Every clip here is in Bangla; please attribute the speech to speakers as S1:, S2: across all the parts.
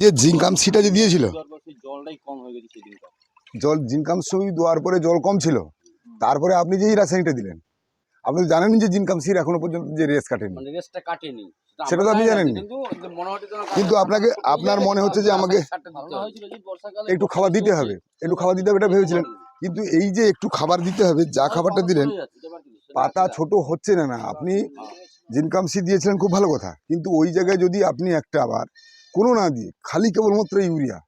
S1: যে জিনকাম সিটা যে দিয়েছিল?
S2: জলটাই কম হয়ে গেছে
S1: জল জিনকাম সুই দেওয়ার পরে জল কম ছিল। তারপরে আপনি যে এই রাসায়নিকটা দিলেন আপনি তো জানেন যে জিনকাম সির এখনও পর্যন্ত যে রেস কাটেনি।
S2: মানে রেসটা কাটেনি।
S1: সেটা তো আপনি জানেন।
S2: কিন্তু
S1: আপনাকে আপনার মনে হচ্ছে যে আমাকে একটু খাবার দিতে হবে। একটু খাবার দিতে হবে এটা ভেবেছিলেন। কিন্তু এই যে একটু খাবার দিতে হবে যা খাবারটা দিলেন পাতা। ছোট হচ্ছে না না। আপনি জিনকাম সি দিয়েছিলেন খুব ভালো কথা। কিন্তু ওই জায়গায় যদি আপনি একটা আবার কোনো না দিয়ে খালি কেবলমাত্র ইউরিয়া।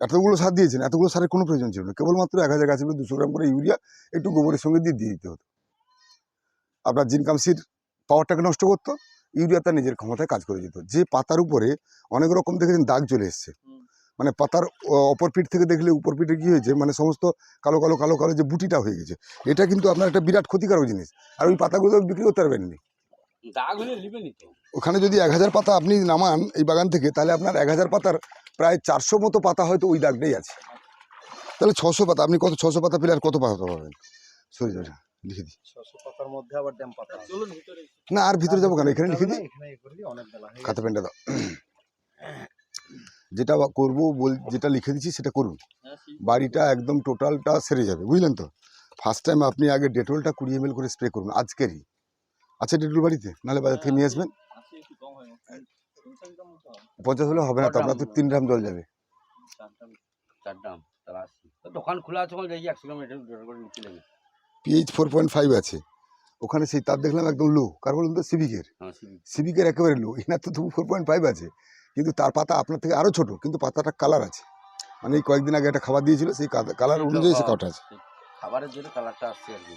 S1: এতগুলো সার দিয়েছেন এতগুলো সারের কোনো প্রয়োজন ছিল না। কেবলমাত্র এক হাজার গাছের দুশো গ্রাম করে ইউরিয়া একটু গোবরের সঙ্গে দিয়ে দিয়ে দিতে হতো। আপনার জিনকাম সির পাওয়ারটাকে নষ্ট করতো ইউরিয়া তার নিজের ক্ষমতায় কাজ করে যেত। যে পাতার উপরে অনেক রকম দেখেছেন দাগ চলে এসছে। মানে পাতার অপর পিঠ থেকে দেখলে উপর পিঠে কি হয়েছে? মানে সমস্ত কালো কালো কালো কালো যে বুটিটা হয়ে গেছে। এটা কিন্তু আপনার একটা বিরাট ক্ষতিকারক জিনিস। আর ওই পাতাগুলো বিক্রি করতে পারবেন না
S2: দাগ হলে নিবেনি তো।
S1: ওখানে যদি এক হাজার পাতা আপনি নামান এই বাগান থেকে তাহলে আপনার এক হাজার পাতার প্রায় চারশো মতো পাতা হয়তো ওই দাগটাই আছে। তাহলে ছশো পাতা আপনি কত ছশো পাতা পেলে আর কত পাতা পাবেন? সরি সরি লিখে দিই।
S3: পাতার মধ্যে আবার ড্যাম পাতা
S2: চলুন ভিতরে
S1: না আর ভিতরে যাব কেন? এখানে লিখে দিই? খাতা পেনটা দাও। যেটা করব বল যেটা লিখে দিচ্ছি সেটা করুন।
S2: হ্যাঁ,
S1: বাড়িটা একদম টোটালটা সেরে যাবে বুঝলেন তো? ফার্স্ট টাইম আপনি আগে ডেটলটা কুড়ি এম করে স্প্রে করুন আজকেরই। আচ্ছা ডেটল বাড়িতে নাহলে বাজার থেকে নিয়ে আসবেন।
S2: একটু কম হয় পঞ্চাশ
S1: হলে হবে না তো আপনার তো তিন গ্রাম জল যাবে।
S2: দোকান খোলা আছে একশো
S1: পিএইচ ফোর পয়েন্ট ফাইভ আছে। ওখানে সেই তার দেখলাম একদম লো কার বলুন তো? সিভিকের
S2: হ্যাঁ
S1: সিভিকের একেবারে লো এনার তো তবু ফোর পয়েন্ট ফাইভ আছে। কিন্তু তার পাতা আপনার থেকে আরও ছোট কিন্তু পাতাটা কালার আছে। মানে এই কয়েকদিন আগে একটা খাবার দিয়েছিল সেই কালার অনুযায়ী সে কাটা আছে।
S2: খাবারের জন্য কালারটা আসছে আর কি।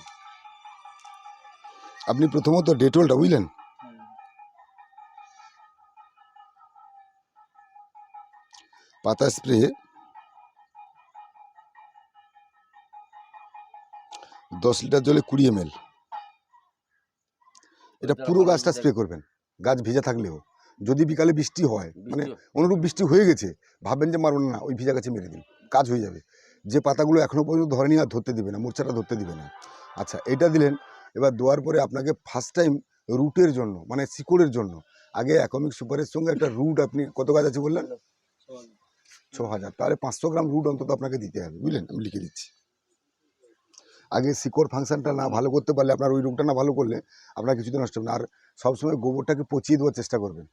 S1: আপনি প্রথমত ডেটলটা বুঝলেন? পাতা স্প্রে। দশ লিটার জলে কুড়ি এম এটা পুরো গাছটা স্প্রে করবেন। গাছ ভিজা থাকলেও। যদি বিকালে বৃষ্টি হয় মানে অনুরূপ বৃষ্টি হয়ে গেছে ভাববেন যে মারুন না ওই ভিজা গাছে মেরে দিন কাজ হয়ে যাবে। যে পাতাগুলো এখনও পর্যন্ত ধরেনি আর ধরতে দিবে না মূর্ছাটা ধরতে দিবে না। আচ্ছা এটা দিলেন এবার দেওয়ার পরে আপনাকে ফার্স্ট টাইম রুটের জন্য মানে শিকড়ের জন্য আগে অ্যাকমিক সুপারের সঙ্গে একটা রুট আপনি কত গাছ আছে বললেন? ছ হাজার। তাহলে পাঁচশো গ্রাম রুট অন্তত আপনাকে দিতে হবে বুঝলেন? আমি লিখে দিচ্ছি। আগে শিকড় ফাংশনটা না ভালো করতে পারলে আপনার ওই রোগটা না ভালো করলে আপনার কিছুতে নষ্ট হবে না। আর সবসময় গোবরটাকে পচিয়ে দেওয়ার চেষ্টা করবেন।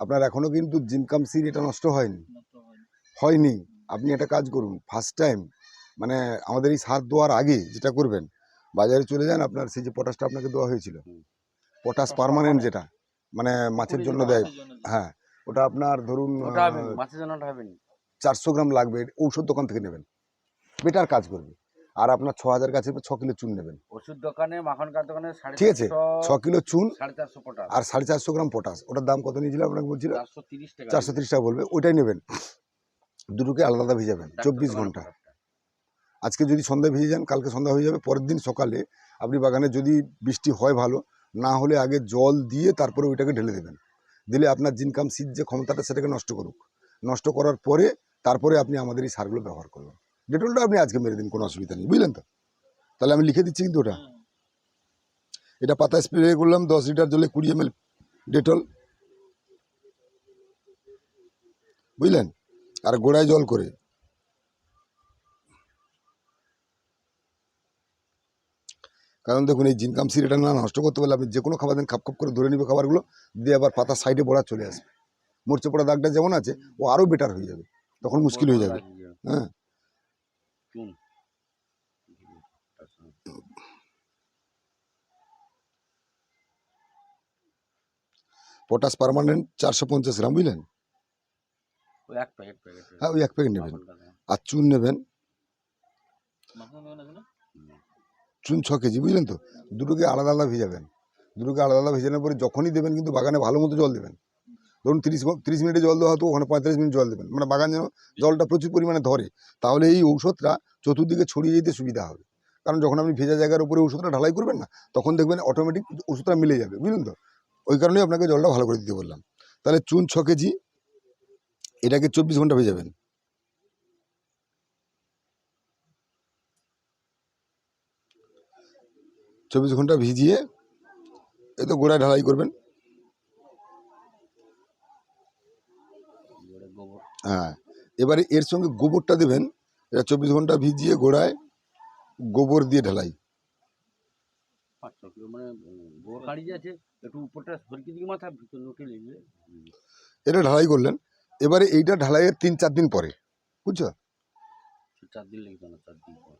S1: আপনার এখনও কিন্তু জিনকাম সিন এটা নষ্ট হয়নি। হয়নি। আপনি একটা কাজ করুন ফার্স্ট টাইম মানে আমাদের এই সার দেওয়ার আগে যেটা করবেন বাজারে চলে যান আপনার সেই যে পটাশটা আপনাকে দেওয়া হয়েছিল। পটাশ পারমানেন্ট যেটা মানে মাছের জন্য দেয়। হ্যাঁ ওটা আপনার ধরুন। চারশো গ্রাম লাগবে ঔষধ দোকান থেকে নেবেন। বেটার কাজ করবে। আর আপনার ছ হাজার গাছের ছ কিলো চুন নেবেন।
S2: ওষুধ দোকানে মাখন দোকানে
S1: ঠিক আছে ছ কিলো চুন আর সাড়ে চারশো গ্রাম পটাশ ওটার দাম কত নিয়েছিল আপনাকে বলছিল?
S2: চারশো তিরিশ টাকা।
S1: বলবে। ওইটাই নেবেন। দুটোকে আলাদা ভিজাবেন চব্বিশ
S2: ঘণ্টা।
S1: আজকে যদি সন্ধ্যা ভিজে যান, কালকে সন্ধ্যা হয়ে যাবে, পরের দিন সকালে আপনি বাগানে যদি বৃষ্টি হয় ভালো, না হলে আগে জল দিয়ে তারপরে ওইটাকে ঢেলে দেবেন। দিলে আপনার জিনকাম সিট যে ক্ষমতাটা, সেটাকে নষ্ট করুক। নষ্ট করার পরে তারপরে আপনি আমাদের এই সারগুলো ব্যবহার করবেন। ডেটলটা আপনি আজকে মেরে দিন, কোনো অসুবিধা নেই, বুঝলেন তো? তাহলে আমি লিখে দিচ্ছি কিন্তু ওটা। এটা পাতা স্প্রে করলাম, দশ লিটার জলে কুড়ি এম ডেটল। বুঝলেন? আর গোড়ায় জল করে। কারণ দেখুন এই জিনকাম সির এটা না নষ্ট করতে পারলে আপনি যে কোনো খাবার দেন খাপ খাপ করে ধরে নিবে খাবারগুলো দিয়ে আবার পাতা সাইডে বড়া চলে আসবে। মরচে পড়া দাগটা যেমন আছে ও আরও বেটার হয়ে যাবে। তখন মুশকিল হয়ে যাবে। হ্যাঁ। পটাশ পার্মানেন্ট চারশো পঞ্চাশ গ্রাম বুঝলেন?
S2: এক প্যাকেট প্যাকেট।
S1: হ্যাঁ ওই এক প্যাকেট নেবেন। আর চুন নেবেন
S2: মাখন দোকানে আছে না?
S1: চুন ছ কেজি, বুঝলেন তো? দুটোকে আলাদা আলাদা ভিজাবেন। দুটোকে আলাদা আলাদা ভেজানোর পরে যখনই দেবেন কিন্তু বাগানে ভালো মতো জল দেবেন। ধরুন তিরিশ তিরিশ মিনিটে জল দেওয়া হতো, ওখানে পঁয়তাল্লিশ মিনিট জল দেবেন। মানে বাগান যেন জলটা প্রচুর পরিমাণে ধরে। তাহলে এই ঔষধটা চতুর্দিকে ছড়িয়ে যেতে সুবিধা হবে। কারণ যখন আপনি ভেজা জায়গার উপরে ওষুধটা ঢালাই করবেন না, তখন দেখবেন অটোমেটিক ওষুধটা মিলে যাবে, বুঝলেন তো? ওই কারণেই আপনাকে জলটা ভালো করে দিতে বললাম। তাহলে চুন ছ কেজি, এটাকে চব্বিশ ঘণ্টা ভেজাবেন। চব্বিশ ঘণ্টা ভিজিয়ে এই তো গোড়ায় ঢালাই করবেন। হ্যাঁ এবারে এর সঙ্গে গোবরটা দেবেন এটা চব্বিশ ঘণ্টা ভিজিয়ে গোড়ায় গোবর দিয়ে ঢালাই।
S2: পাঁচ ছ কিলো মানে
S1: এটা ঢালাই করলেন এবারে এইটা ঢালাইয়ের তিন চার দিন পরে বুঝছ?
S2: চার দিন লেগে না চার দিন পর।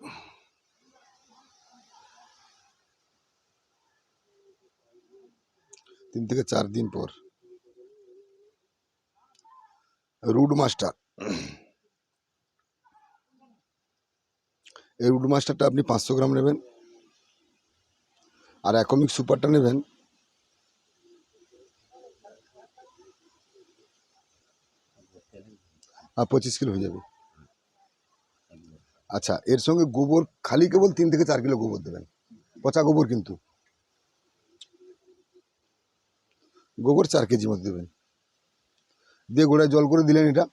S1: তিন থেকে চার দিন পর। Root master. এই রুড মাস্টারটা আপনি পাঁচশো গ্রাম নেবেন। আর অ্যাকমিক সুপারটা নেবেন। আর পঁচিশ কিলো হয়ে যাবে। আচ্ছা এর সঙ্গে গোবর, খালি কেবল তিন থেকে চার কিলো গোবর দেবেন। পচা গোবর কিন্তু। গোবর চার কেজি মতো দেবেন। দিয়ে গোড়ায় জল করে দিলেন এটা।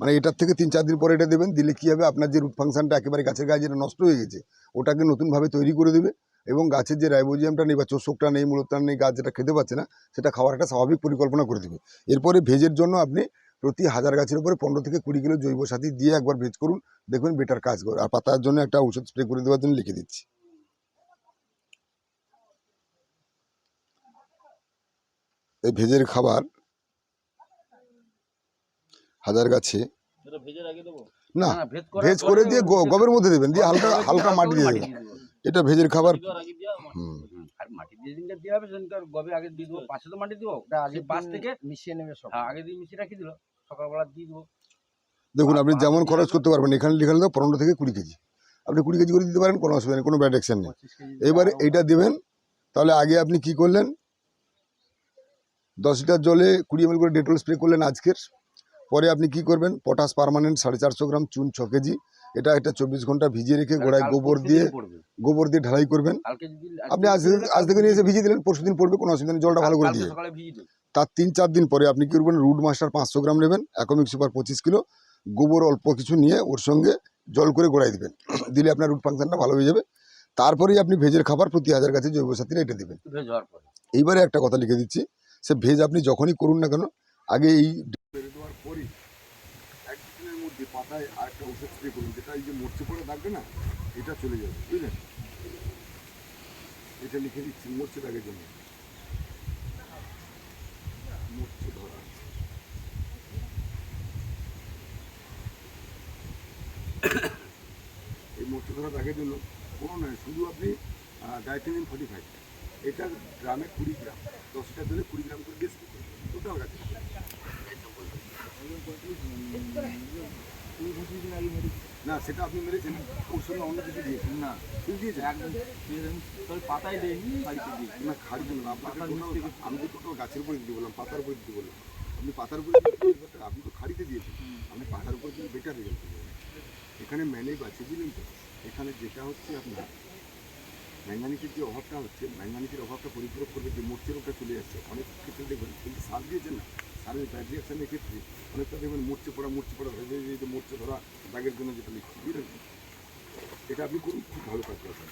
S1: মানে এটার থেকে তিন চার দিন পরে এটা দেবেন। দিলে কী হবে? আপনার যে রুট ফাংশানটা একেবারে গাছের গায়ে যেটা নষ্ট হয়ে গেছে, ওটাকে নতুনভাবে তৈরি করে দেবে এবং গাছের যে রাইবোজিয়ামটা নেই বা চোষকটা নেই মূলতা নেই, গাছ যেটা খেতে পাচ্ছে না, সেটা খাওয়ার একটা স্বাভাবিক পরিকল্পনা করে দেবে। এরপরে ভেজের জন্য আপনি প্রতি হাজার গাছের উপরে পনেরো থেকে কুড়ি কিলো জৈব সাথী দিয়ে একবার ভেজ করুন। দেখবেন বেটার কাজ করে। আর পাতার জন্য একটা ওষুধ স্প্রে করে দেওয়ার জন্য লিখে দিচ্ছি। এই ভেজের খাবার হাজার গাছে। না
S2: না ভেজ করে
S1: দিয়ে গবের মধ্যে দেবেন দিয়ে হালকা হালকা মাটি দিয়ে দেবেন। এটা ভেজের খাবার হুম।
S2: আর মাটি দিয়ে দিনটা দেওয়া হবে সেদিনকার গবে আগে দিয়ে দেবো পাশে তো মাটি দেবো
S3: ওটা আগে
S2: পাশ থেকে
S3: মিশিয়ে নেবে সব।
S2: হ্যাঁ আগে দিয়ে মিশিয়ে রাখি দিল সকালবেলা দিয়ে দেবো।
S1: দেখুন আপনি যেমন খরচ করতে পারবেন এখানে লিখালে তো পনেরো থেকে কুড়ি কেজি। আপনি কুড়ি কেজি করে দিতে পারেন কোনো অসুবিধা নেই কোনো ব্যাড অ্যাকশন নেই। এবারে এইটা দেবেন তাহলে আগে আপনি কি করলেন? দশ লিটার জলে কুড়ি এমএল করে ডেটল স্প্রে করলেন আজকের। পরে আপনি কি করবেন? পটাশ পারমানেন্ট সাড়ে চারশো গ্রাম চুন ছ কেজি। এটা একটা চব্বিশ ঘণ্টা ভিজিয়ে রেখে গোড়ায় গোবর দিয়ে গোবর দিয়ে ঢালাই করবেন। আপনি আজ আজ থেকে নিয়ে এসে ভিজিয়ে দিলেন পরশু দিন পড়বে কোনো অসুবিধা নেই জলটা ভালো করে দিয়ে। তার তিন চার দিন পরে আপনি কি করবেন? রুট মাস্টার পাঁচশো গ্রাম নেবেন অ্যাকমিক সুপার পঁচিশ কিলো। গোবর অল্প কিছু নিয়ে ওর সঙ্গে জল করে গোড়াই দিবেন। দিলে আপনার রুট ফাংশনটা ভালো হয়ে যাবে। তারপরেই আপনি ভেজের খাবার প্রতি হাজার কাছে জৈব সাথীরা এটা দেবেন। এইবারে একটা কথা লিখে দিচ্ছি। সে ভেজ আপনি যখনই করুন না কেন, আগে এই দেওয়ার পরই এক দিনের মধ্যে পাতায় আর একটা ওষুধ স্প্রে করুন, যেটা এই যে থাকবে না, এটা চলে যাবে এটা লিখে দিচ্ছি, মরচে দাগের জন্য। ধরা। এই দাগের জন্য কোনো নয়, শুধু আপনি ডাইটেনিয়াম ফর্টি ফাইভ এটা গ্রামে কুড়ি গ্রাম। দশটা দিলে কুড়ি গ্রাম করে দিয়ে স্প্রে করবেন টোটাল গাছে না সেটা আপনি মেরেছেন। ওর সঙ্গে অন্য কিছু দিয়েছেন। না শুধু দিয়েছেন
S3: পাতায় দেয়নি বাড়িতে দিই।
S1: না খাড়ি জন্য আপনাকে আমি তো টোটাল গাছের উপরে দিতে বললাম পাতার উপরে দিতে বললাম। আপনি পাতার উপরে আপনি তো খাড়িতে দিয়েছেন। আপনি পাতার উপরে দিলে বেটার রেজাল্ট এখানে ম্যানেজ আছে বুঝলেন তো? এখানে যেটা হচ্ছে আপনার ম্যাঙ্গানিসের যে অভাবটা হচ্ছে ম্যাঙ্গানিসের অভাবটা পরিপূরক করবে যে মোর্চে রোগটা চলে যাচ্ছে। অনেক ক্ষেত্রে দেখবেন, কিন্তু সার দিয়েছেন না, সারের ব্যাড রিয়াকশনের ক্ষেত্রে অনেকটা দেখবেন মোর্চে পড়া মোর্চে পড়া হয়ে যে মোর্চে ধরা দাগের জন্য যেটা লিখছি, বুঝলেন? এটা আপনি করুন, খুব ভালো কাজ করবেন